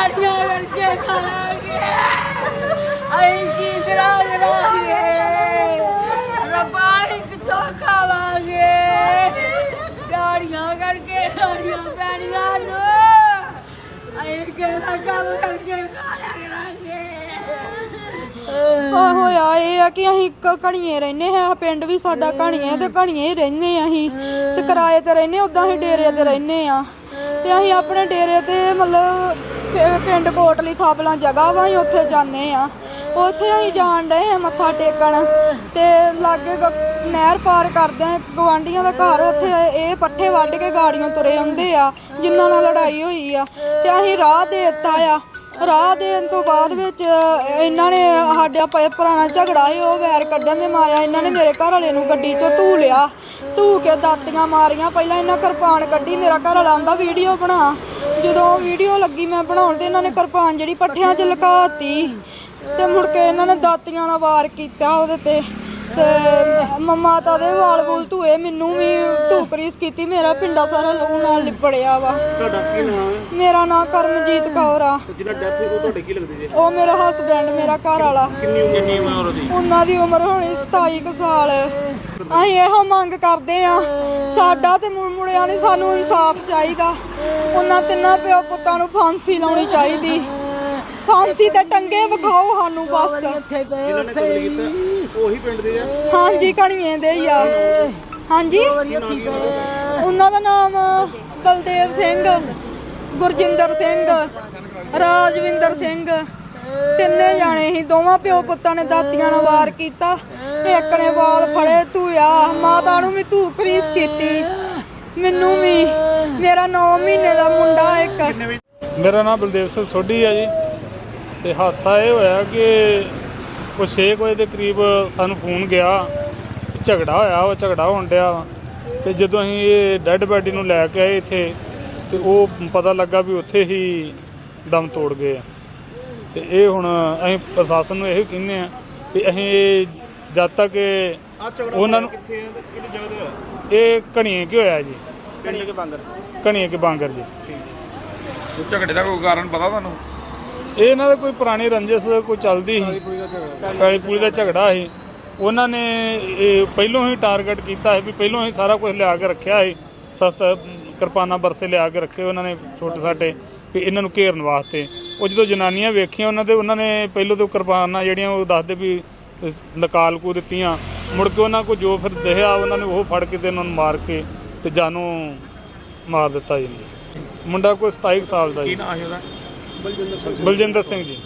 ਖਾਣਾਂਗੇ ਅਸੀਂ ਕੀ ਕਰਾਂਗੇ ਰੱਬਾ ਅਸੀਂ ਕਿੱਥੋਂ ਖਾਵਾਂਗੇ ਗਾੜੀਆਂ ਕਰਕੇ ਗਾੜੀਆਂ ਪੈਣੀਆਂ ਨੂੰ ਅਸੀਂ ਕਿਹੜਾ ਕੰਮ ਕਰਕੇ ਖਾਣਾ ਕਰਾਂਗੇ ਆ ਹੋਇਆ ਇਹ ਆ ਕਿ ਅਸੀਂ ਇੱਕ ਘਣੀਏ ਰਹਿੰਦੇ ਹਾਂ ਪਿੰਡ ਵੀ ਸਾਡਾ ਘਣੀਏ ਤੇ ਘਣੀਏ ਹੀ ਰਹਿੰਦੇ ਆ ਅਸੀਂ ਤੇ ਕਿਰਾਏ ਤੇ ਰਹਿੰਦੇ ਉਦਾਂ ਅਸੀਂ ਡੇਰੇ ਤੇ ਰਹਿੰਦੇ ਆ ਤੇ ਅਸੀਂ ਆਪਣੇ ਡੇਰੇ ਤੇ ਮਤਲਬ ਪਿੰਡ ਕੋਟਲੀ ਥਾਪਲਾ ਜਗ੍ਹਾ ਵਾ, ਅਸੀਂ ਉੱਥੇ ਜਾਂਦੇ ਆ ਉੱਥੇ ਅਸੀਂ ਜਾਣ ਡਏ ਆ ਮੱਥਾ ਟੇਕਣ ਤੇ ਲਾਗੇ ਗ- ਨਹਿਰ ਪਾਰ ਕਰਦੇ ਆ ਗਵਾਂਡੀਆਂ ਦਾ ਘਰ ਉੱਥੇ ਇਹ ਪੱਠੇ ਵੱਢ ਕੇ ਗਾੜੀਆਂ ਤੁਰੇ ਆਉਂਦੇ ਆ, ਜਿਨ੍ਹਾਂ ਨਾਲ ਲੜਾਈ ਹੋਈ ਆ। ਤੇ ਅਸੀਂ ਰਾਹ ਦੇ ਦਿੱਤਾ ਆ। ਰਾਹ ਦੇਣ ਤੋਂ ਬਾਅਦ ਵਿੱਚ ਇਹਨਾਂ ਨੇ ਸਾਡਾ ਪ- ਪੁਰਾਣਾ ਝਗੜਾ ਸੀ, ਉਹ ਵੈਰ ਕੱਢਣ ਦੇ ਮਾਰਿਆ। ਇਹਨਾਂ ਨੇ ਮੇਰੇ ਘਰ ਵਾਲੇ ਨੂੰ ਗੱਡੀ 'ਚੋਂ ਧੂ ਲਿਆ। ਧੂ ਕੇ ਦਾਤੀਆਂ ਮਾਰੀਆਂ। ਪਹਿਲਾਂ ਇਹਨਾਂ ਕਿਰਪਾਨ ਕੱਢੀ, ਮੇਰਾ ਘਰ ਵਾਲਾ ਆਂਦਾ, ਵੀਡੀਓ ਬਣਾ। ਜਦੋਂ ਵੀਡੀਓ ਲੱਗੀ ਮੈਂ ਬਣਾਉਣ ਤੇ ਇਹਨਾਂ ਨੇ ਕਿਰਪਾਨ ਜਿਹੜੀ ਪੱਠਿਆਂ 'ਚ ਲੁਕਾਤੀ ਤੇ ਮੁੜ ਕੇ ਇਹਨਾਂ ਨੇ ਦਾਤੀਆਂ ਨਾਲ ਵਾਰ ਕੀਤਾ ਉਹਦੇ ਤੇ ਤੇ ਮੰਮਾ ਤਾਂ ਦੇ ਵਾਲ ਬੂਲ ਧੂਏ ਮੈਨੂੰ ਵੀ ਧੂਕਰੀਸ ਕੀਤੀ ਮੇਰਾ ਪਿੰਡਾ ਸਾਰਾ ਲਹੂ ਨਾਲ ਲਿਪੜਿਆ ਵਾ। ਤੁਹਾਡਾ ਕੀ ਨਾਮ ਹੈ? ਮੇਰਾ ਨਾਂ ਕਰਮਜੀਤ ਕੌਰ ਆ। ਤੇ ਜਿਹਨਾਂ ਡੈਥ ਹੋਈ ਉਹ ਤੁਹਾਡੇ ਕੀ ਲੱਗਦੇ ਜੀ? ਉਹ ਮੇਰਾ ਹਸਬੈਂਡ ਮੇਰਾ ਘਰ ਵਾਲਾ। ਕਿੰਨੀ ਉਮਰ? ਉਹਨਾਂ ਦੀ ਉਮਰ ਹੋਣੀ 27 ਕੁ ਸਾਲ। ਅਸੀਂ ਇਹੋ ਮੰਗ ਕਰਦੇ ਆ। ਸਾਡਾ ਤੇ ਮੁੜ ਮੁੜਿਆ ਨਹੀਂ ਸਾਨੂੰ ਇਨਸਾਫ ਚਾਹੀਦਾ। ਉਹਨਾਂ ਤਿੰਨਾਂ ਪਿਓ ਪੁੱਤਾਂ ਨੂੰ ਫਾਂਸੀ ਲਾਉਣੀ ਚਾਹੀਦੀ। ਫਾਂਸੀ ਤੇ ਟੰਗੇ ਵਿਖਾਓ ਸਾਨੂੰ ਬਸ। ਉੱਥੇ ਗਏ ਜਿਹਨਾਂ ਨੇ ਕਤਲ ਕੀਤਾ ਉਹੀ ਪਿੰਡ ਦੇ ਆ? ਹਾਂਜੀ ਕਣੀਏ ਦੇ ਹੀ ਆ। ਹਾਂਜੀ? ਉਹਨਾਂ ਦਾ ਨਾਮ ਬਲਦੇਵ ਸਿੰਘ ਗੁਰਜਿੰਦਰ ਸਿੰਘ ਰਾਜਵਿੰਦਰ ਸਿੰਘ। ਤਿੰਨੇ ਜਾਣੇ ਹੀ, ਦੋਵਾਂ ਪਿਓ ਪੁੱਤਾਂ ਨੇ ਦਾਤੀਆਂ ਨਾਲ ਵਾਰ ਕੀਤਾ। ਇੱਕ ਨੇ ਵਾਲ ਫੜੇ ਧੂਇਆ ਮਾਤਾ ਨੂੰ ਵੀ ਧੂ ਕਰੀਸ ਕੀਤੀ। ਮੈਨੂੰ ਵੀ, ਮੇਰਾ 9 ਮਹੀਨੇ ਦਾ ਮੁੰਡਾ ਇੱਕ। ਮੇਰਾ ਨਾਮ ਬਲਦੇਵ ਸਿੰਘ ਸੋਢੀ ਹੈ ਜੀ। ਤੇ ਹਾਦਸਾ ਇਹ ਹੋਇਆ ਕਿ ਕੋਈ 6 ਵਜੇ ਦੇ ਕਰੀਬ ਸਾਨੂੰ ਫੋਨ ਗਿਆ, ਝਗੜਾ ਹੋਇਆ ਉਹ ਝਗੜਾ ਹੋਣ ਡਿਆ ਤੇ ਜਦੋਂ ਅਸੀਂ ਇਹ ਡੈੱਡ ਬੈਡੀ ਨੂੰ ਲੈ ਕੇ ਆਏ ਇੱਥੇ, ਤੇ ਉਹ ਪਤਾ ਲੱਗਾ ਵੀ ਉੱਥੇ ਹੀ ਦਮ ਤੋੜ ਗਏ ਆ। ਤੇ ਇਹ ਹੁਣ ਅਸੀਂ ਪ੍ਰਸ਼ਾਸਨ ਨੂੰ ਇਹੋ ਕਹਿੰਦੇ ਆ ਵੀ ਅਸੀਂ ਇਹ ਜਦ ਤੱਕ ਉਹਨਾਂ ਨੂੰ ਕਿੱਥੇ ਆ ਤੇ ਕਿਹੜੀ ਜਗ੍ਹਾ ਤੇ ਹੋਇਆ? ਇਹ ਘਣੀਏ ਕਿ ਹੋਇਆ ਜੀ? ਕਿੰਨੇ ਕੇ ਬਾਂਦਰ। ਘਣੀਏ ਕੇ ਬਾਂਗਰ ਜੀ। ਕੋਈ ਝਗੜੇ ਦਾ ਕੋਈ ਕਾਰਨ ਪਤਾ ਤੁਹਾਨੂੰ? ਇਹ ਇਹਨਾਂ ਦਾ ਕੋਈ ਪੁਰਾਣੀ ਰੰਜਿਸ਼ ਕੋਈ ਚੱਲਦੀ ਸੀ। ਪੈਲੀ ਪੂਲੀ ਦਾ ਝਗੜਾ। ਸੀ। ਉਹਨਾਂ ਨੇ ਇਹ ਪਹਿਲੋਂ ਹੀ ਟਾਰਗੇਟ ਕੀਤਾ ਸੀ ਵੀ ਪਹਿਲੋਂ ਹੀ ਸਾਰਾ ਕੁਝ ਲਿਆ ਕੇ ਰੱਖਿਆ ਸੀ। ਸਸਤਾ ਕਿਰਪਾਨਾਂ ਬਰਸੇ ਲਿਆ ਕੇ ਰੱਖੇ ਉਹਨਾਂ ਨੇ ਛੋਟੇ ਛਾਟੇ ਵੀ ਇਹਨਾਂ ਨੂੰ ਘੇਰਨ ਵਾਸਤੇ। ਉਹ ਜਦੋਂ ਜਨਾਨੀਆਂ ਵੇਖੀਆਂ ਉਹਨਾਂ ਦੇ ਉਹਨਾਂ ਨੇ ਪਹਿਲੋਂ ਤੋਂ ਕਿਰਪਾਨਾਂ ਜਿਹੜੀਆਂ ਉਹ ਦੱਸਦੇ ਵੀ ਲਕਾਲ ਕੂ ਦਿੱਤੀਆਂ। ਮੁੜ ਕੇ ਉਹਨਾਂ ਕੋ ਜੋ ਫਿਰ ਦਿਖਿਆ ਉਹਨਾਂ ਨੇ ਉਹ ਫੜ ਕੇ ਤੇ ਉਹਨਾਂ ਨੂੰ ਮਾਰ ਕੇ ਤੇ ਜਾਨੋਂ ਮਾਰ ਦਿੱਤਾ ਜੀ। ਮੁੰਡਾ ਕੋਈ 27 ਸਾਲ ਦਾ ਜੀ। ਕੀ ਨਾਂ ਸੀ ਉਹਦਾ? ਬਲਜਿੰਦਰ ਸਿੰਘ ਜੀ।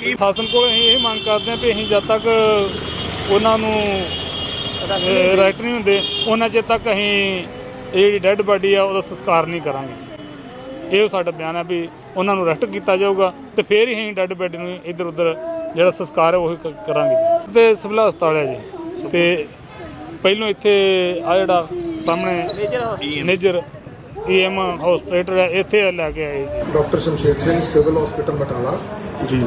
ਕੀ ਸ਼ਾਸਨ ਕੋਲ ਅਸੀਂ ਇਹ ਮੰਗ ਕਰਦੇ ਹਾਂ ਵੀ ਅਸੀਂ ਜਦ ਤੱਕ ਉਹਨਾਂ ਨੂੰ ਰਾਈਟ ਨਹੀਂ ਹੁੰਦੇ ਉਹਨਾਂ ਚਿਰ ਤੱਕ ਅਸੀਂ ਇਹ ਜਿਹੜੀ ਡੈੱਡ ਬਾਡੀ ਆ ਉਹਦਾ ਸੰਸਕਾਰ ਨਹੀਂ ਕਰਾਂਗੇ। ਇਹ ਸਾਡਾ ਬਿਆਨ ਹੈ ਵੀ ਉਹਨਾਂ ਨੂੰ ਅਰੈਸਟ ਕੀਤਾ ਜਾਊਗਾ ਤੇ ਫਿਰ ਹੀ ਅਸੀਂ ਡੈੱਡ ਬਾਡੀ ਨੂੰ ਇੱਧਰ ਉੱਧਰ ਜਿਹੜਾ ਸੰਸਕਾਰ ਹੈ ਉਹ ਕਰਾਂਗੇ ਜੀ। ਤੇ ਸਿਵਲ ਹਸਪਤਾਲ ਹੈ ਜੀ। ਤੇ ਪਹਿਲੋਂ ਇੱਥੇ ਆ ਜਿਹੜਾ ਸਾਹਮਣੇ ਨੇਜਰ ਈਐਮ ਹਸਪੀਟਲ ਹੈ ਇੱਥੇ ਲੈ ਕੇ ਆਏ ਜੀ। Doctor Shamsher Singh civil hospital Batala. ਜੀ।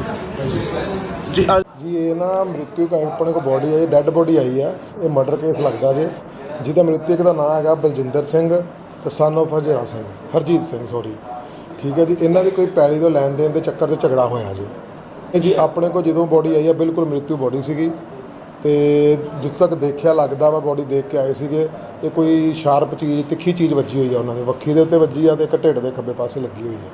ਜੀ ਅੱਜ ਜੀ ਇਹ ਨਾ ਮ੍ਰਿਤੂ ਕਾ ਆਪਣੇ ਕੋ ਬੋਡੀ ਆਈ ਡੈੱਡ ਬੋਡੀ ਆਈ ਆ। ਇਹ ਮਰਡਰ ਕੇਸ ਲੱਗਦਾ ਜੇ। ਜਿਹਦਾ ਮ੍ਰਿਤਕ ਦਾ ਨਾਮ ਹੈਗਾ ਬਲਜਿੰਦਰ ਸਿੰਘ ਤੇ son of Hazra Singh Harjeet Singh sorry ਠੀਕ ਹੈ ਜੀ, ਇਹਨਾਂ ਦੀ ਕੋਈ ਪੈਲੀ ਤੋਂ ਲੈਣ ਦੇਣ ਦੇ ਚੱਕਰ 'ਤੇ ਝਗੜਾ ਹੋਇਆ ਜੀ। ਇਹ ਜੀ ਆਪਣੇ ਕੋਲ ਜਦੋਂ ਬੋਡੀ ਆਈ ਆ, ਬਿਲਕੁਲ ਮ੍ਰਿਤੂ ਬੋਡੀ ਸੀਗੀ। ਤੇ ਜਿੱਥੇ ਤੱਕ ਦੇਖਿਆ ਲੱਗਦਾ ਵਾ ਬੋਡੀ ਦੇਖ ਕੇ ਆਏ ਸੀਗੇ, ਇਹ ਕੋਈ ਸ਼ਾਰਪ ਚੀਜ਼, ਤਿੱਖੀ ਚੀਜ਼ ਵੱਜੀ ਹੋਈ ਆ ਉਹਨਾਂ ਦੇ। ਵੱਖੀ ਦੇ ਉੱਤੇ ਵੱਜੀ ਆ ਤੇ ਇੱਕ ਢਿੱਡ ਦੇ ਖੱਬੇ ਪਾਸੇ ਲੱਗੀ ਹੋਈ ਆ।